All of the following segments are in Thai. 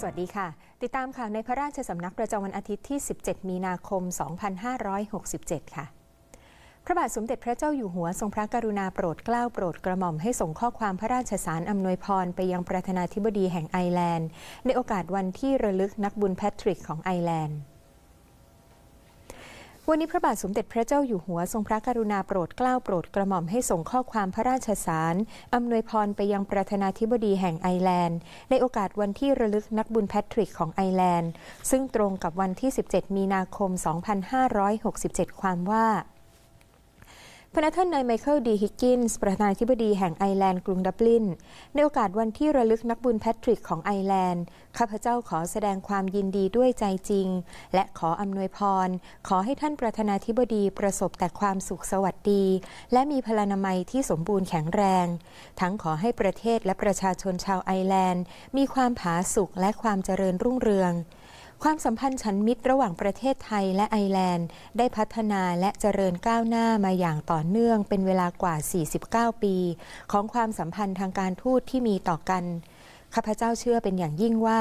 สวัสดีค่ะ ติดตามข่าวในพระราชสำนักประจำวันอาทิตย์ที่ 17 มีนาคม 2567 ค่ะ พระบาทสมเด็จพระเจ้าอยู่หัวทรงพระกรุณาโปรดเกล้าโปรดกระหม่อมให้ส่งข้อความพระราชสารอำนวยพรไปยังประธานาธิบดีแห่งไอร์แลนด์ ในโอกาสวันที่ระลึกนักบุญแพทริกของไอร์แลนด์ วันนี้พระบาทสมเด็จพระเจ้าอยู่หัวทรงพระกรุณาโปรดเกล้าโปรดกระหม่อมให้ส่งข้อความพระราชสาร อำนวยพรไปยังประธานาธิบดีแห่งไอร์แลนด์ ในโอกาสวันที่ระลึกนักบุญแพทริกของไอร์แลนด์ ซึ่งตรงกับวันที่ 17 มีนาคม 2567 ความว่า พระท่านนายไมเคิลดีฮิกกินส์ประธานาธิบดีแห่งไอร์แลนด์กรุงดับลินในโอกาสวันที่ระลึกนักบุญแพทริกของไอร์แลนด์ ข้าพเจ้าขอแสดงความยินดีด้วยใจจริง และขออำนวยพร ขอให้ท่านประธานาธิบดีประสบแต่ความสุขสวัสดี และมีพลานามัยที่สมบูรณ์แข็งแรง ทั้งขอให้ประเทศและประชาชนชาวไอร์แลนด์ มีความผาสุกและความเจริญรุ่งเรือง ความสัมพันธ์ฉันมิตรระหว่างประเทศไทยและไอร์แลนด์ ได้พัฒนาและเจริญก้าวหน้ามาอย่างต่อเนื่องเป็นเวลากว่า 49 ปี ของความสัมพันธ์ทางการทูตที่มีต่อกัน ข้าพเจ้าเชื่อเป็นอย่างยิ่งว่า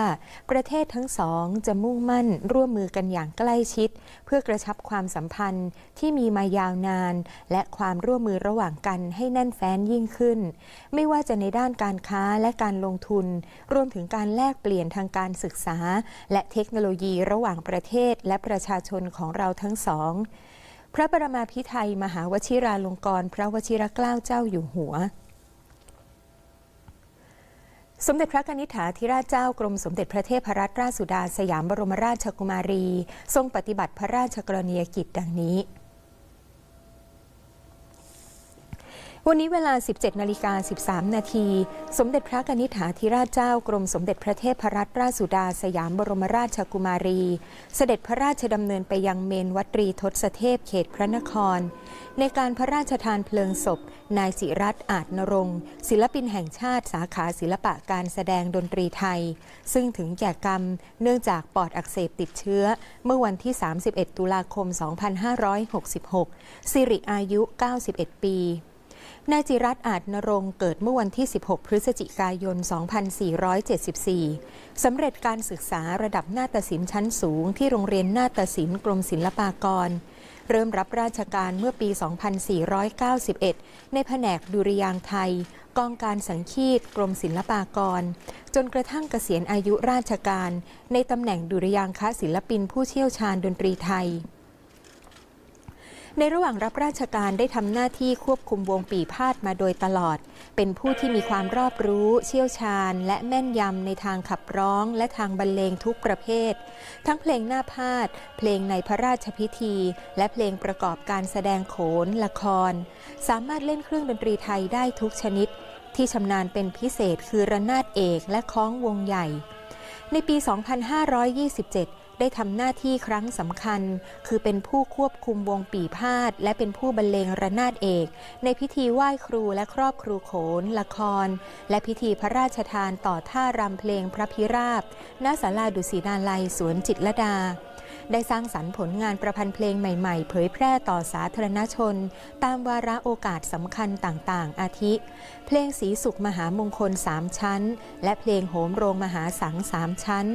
ประเทศทั้งสองจะมุ่งมั่นร่วมมือกันอย่างใกล้ชิด เพื่อกระชับความสัมพันธ์ที่มีมายาวนาน และความร่วมมือระหว่างกันให้แน่นแฟ้นยิ่งขึ้น ไม่ว่าจะในด้านการค้าและการลงทุน รวมถึงการแลกเปลี่ยนทางการศึกษา และเทคโนโลยีระหว่างประเทศและประชาชนของเราทั้งสอง พระบรมาภิไธยมหาวชิราลงกรณ์พระวชิรเกล้าเจ้าอยู่หัว สมเด็จพระนิษฐาธิราชเจ้ากรมสมเด็จพระเทพรัตนราชสุดาสยามบรมราชกุมารี ทรงปฏิบัติพระราชกรณียกิจดังนี้ วันนี้เวลา 17 นาฬิกา 13 นาที สมเด็จพระนิษฐาธิราชเจ้ากรมสมเด็จพระเทพรัตนราชสุดาสยามบรมราชกุมารี เสด็จพระราชดำเนินไปยังเมนวัตรีทศเทพเขตพระนคร ในการพระราชทานเพลิงศพ นายจิรัตอาจนรงศิลปินแห่งชาติสาขาศิลปะการแสดงดนตรีไทย ซึ่งถึงแก่กรรมเนื่องจากปอดอักเสบติดเชื้อ เมื่อวันที่ 31 ตุลาคม 2566 สิริอายุ 91 ปี นายจิรัตอาจนรงเกิดเมื่อวันที่ 16 พฤศจิกายน 2474 สำเร็จการศึกษาระดับนาฏศิลป์ชั้นสูงที่โรงเรียนนาฏศิลป์กรมศิลปากร เริ่มรับราชการเมื่อปี 2491 ในแผนกดุริยางไทย กองการสังคีตกรมศิลปากร จนกระทั่งเกษียณอายุราชการ ในตำแหน่งดุริยางคศิลปินผู้เชี่ยวชาญดนตรีไทย ในระหว่างรับราชการได้ทำหน้าที่ควบคุมวงปีพาดมาโดยตลอด เป็นผู้ที่มีความรอบรู้ เชี่ยวชาญ และแม่นยำในทางขับร้อง และทางบรรเลงทุกประเภท ทั้งเพลงหน้าพาด เพลงในพระราชพิธี และเพลงประกอบการแสดงโขน ละคร สามารถเล่นเครื่องดนตรีไทยได้ทุกชนิด ที่ชำนาญเป็นพิเศษคือระนาดเอกและคล้องวงใหญ่ในปี 2527 ได้ทำหน้าที่ครั้งสำคัญ คือเป็นผู้ควบคุมวงปีพาดและเป็นผู้บรรเลงระนาดเอก ในพิธีไหว้ครูและครอบครูโขน ละคร และพิธีพระราชทานต่อท่ารำเพลงพระพิราบณศาลาดุสินาลัยสวนจิตรดาได้สร้างสรรค์ผลงานประพันธ์เพลงใหม่ๆ เผยแพร่ต่อสาธารณชน ตามวาระโอกาสสำคัญต่างๆ อาทิ เพลงสีสุขมหามงคลสามชั้น และเพลงโหมโรงมหาสังสามชั้น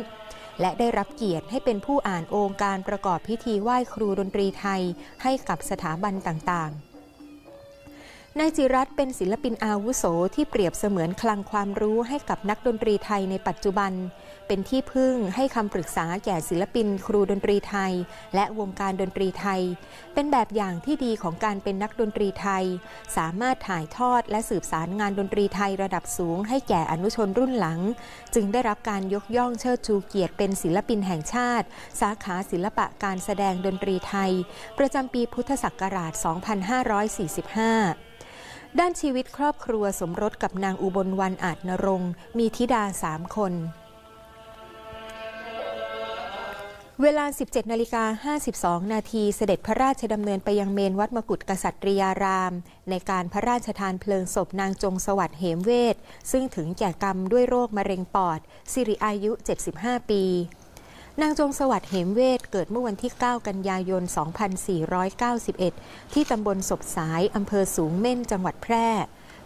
และได้รับเกียรติให้เป็นผู้อ่านองค์การประกอบพิธีไหว้ครูดนตรีไทยให้กับสถาบันต่างๆ นายจิรัตเป็นศิลปินอาวุโสที่เปรียบเสมือนคลังความรู้ให้กับนักดนตรีไทยในปัจจุบัน เป็นที่พึ่งให้คำปรึกษาแก่ศิลปินครูดนตรีไทย และวงการดนตรีไทย เป็นแบบอย่างที่ดีของการเป็นนักดนตรีไทย สามารถถ่ายทอดและสืบสารงานดนตรีไทยระดับสูง ให้แก่อนุชนรุ่นหลัง จึงได้รับการยกย่องเชิดชูเกียรติเป็นศิลปินแห่งชาติ สาขาศิลปะการแสดงดนตรีไทย ประจำปีพุทธศักราช 2545 ด้านชีวิตครอบครัวสมรสกับนางอุบลวันอาจนรงมีธิดาสามคน เวลา 17นาฬิกา52 นาทีเสด็จพระราชดำเนินไปยังเมนวัดมกุฏกษัตริยาราม ในการพระราชทานเพลิงศพนางจงสวัสดิ์เหมเวทซึ่งถึงแก่กรรมด้วยโรคมะเร็งปอด สิริอายุ 75 ปี นางจงสวัสดิ์เหมเวทเกิดเมื่อวันที่ 9 กันยายน 2491 ที่ตำบลศพสายอำเภอสูงเม่นจังหวัดแพร่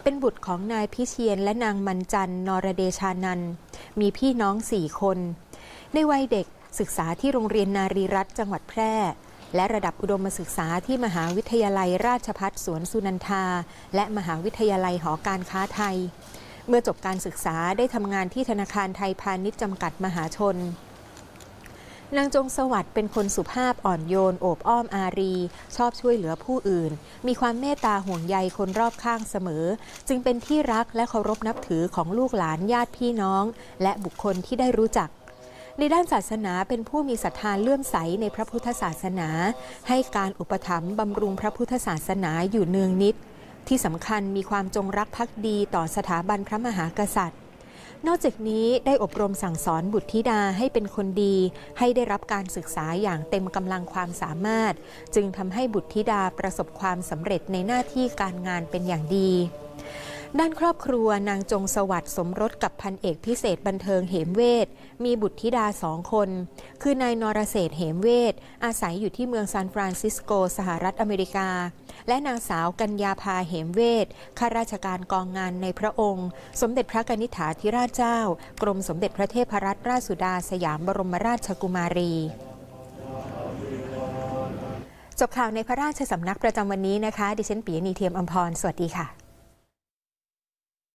เป็นบุตรของนายพิเชียนและนางมันจันนรเดชานันมีพี่น้องสี่คน ในวัยเด็กศึกษาที่โรงเรียนนารีรัตจังหวัดแพร่ และระดับอุดมศึกษาที่มหาวิทยาลัยราชพัฒสวนสุนันทา และมหาวิทยาลัยหอการค้าไทย เมื่อจบการศึกษาได้ทำงานที่ธนาคารไทยพาณิชย์จำกัดมหาชน นางจงสวัสดิ์เป็นคนสุภาพอ่อนโยน โอบอ้อมอารี ชอบช่วยเหลือผู้อื่น มีความเมตตาห่วงใยคนรอบข้างเสมอ จึงเป็นที่รักและเคารพนับถือของลูกหลานญาติพี่น้อง และบุคคลที่ได้รู้จัก ในด้านศาสนาเป็นผู้มีศรัทธาเลื่อมใสในพระพุทธศาสนา ให้การอุปถัมภ์บำรุงพระพุทธศาสนาอยู่เนืองนิด ที่สำคัญมีความจงรักภักดีต่อสถาบันพระมหากษัตริย์ นอกจากนี้ได้อบรมสั่งสอนบุตรธิดาให้เป็นคนดี ให้ได้รับการศึกษาอย่างเต็มกำลังความสามารถ จึงทำให้บุตรธิดาประสบความสำเร็จในหน้าที่การงานเป็นอย่างดี ด้านครอบครัวนางจงสวัสดิ์สมรสกับพันเอกพิเศษบันเทิงเหมเวทมีบุตรธิดาสองคน คือนายนรเศษเหมเวทอาศัยอยู่ที่เมืองซานฟรานซิสโก สหรัฐอเมริกา และนางสาวกัญญาภาเหมเวทข้าราชการกองงานในพระองค์ สมเด็จพระกนิษฐาธิราชเจ้า กรมสมเด็จพระเทพรัตนราชสุดาสยามบรมราชกุมารีจบข่าวในพระราชสำนักประจำวันนี้นะคะ ดิฉันปียนีเทียมอมพร สวัสดีค่ะ